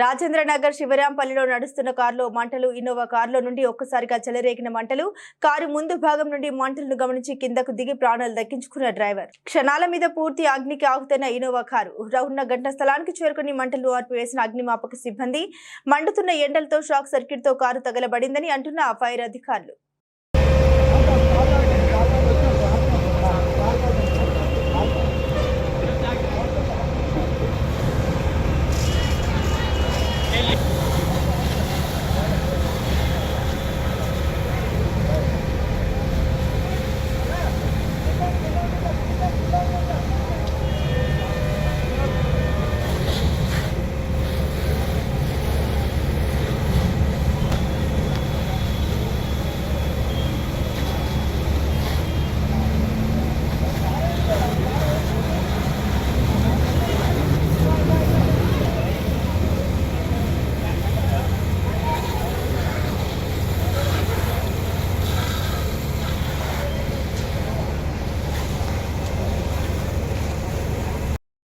రాజేంద్ర నగర్ శివరాంపల్లిలో నడుస్తున్న కారులో మంటలు ఇన్నోవా కారులో నుండి ఒక్కసారిగా చెలరేగిన మంటలు కారు ముందు భాగం నుండి మంటలను గమనించి కిందకు దిగి ప్రాణాలు దక్కించుకున్న డ్రైవర్. క్షణాల మీద పూర్తి అగ్నికి ఆగుతున్న ఇన్నోవా కారు. ఉన్న గంట స్థలానికి చేరుకుని మంటలు ఆర్పివేసిన అగ్నిమాపక సిబ్బంది మండుతున్న ఎండలతో షాక్ సర్క్యూట్తో కారు తగలబడిందని అంటున్న ఫైర్ అధికారులు.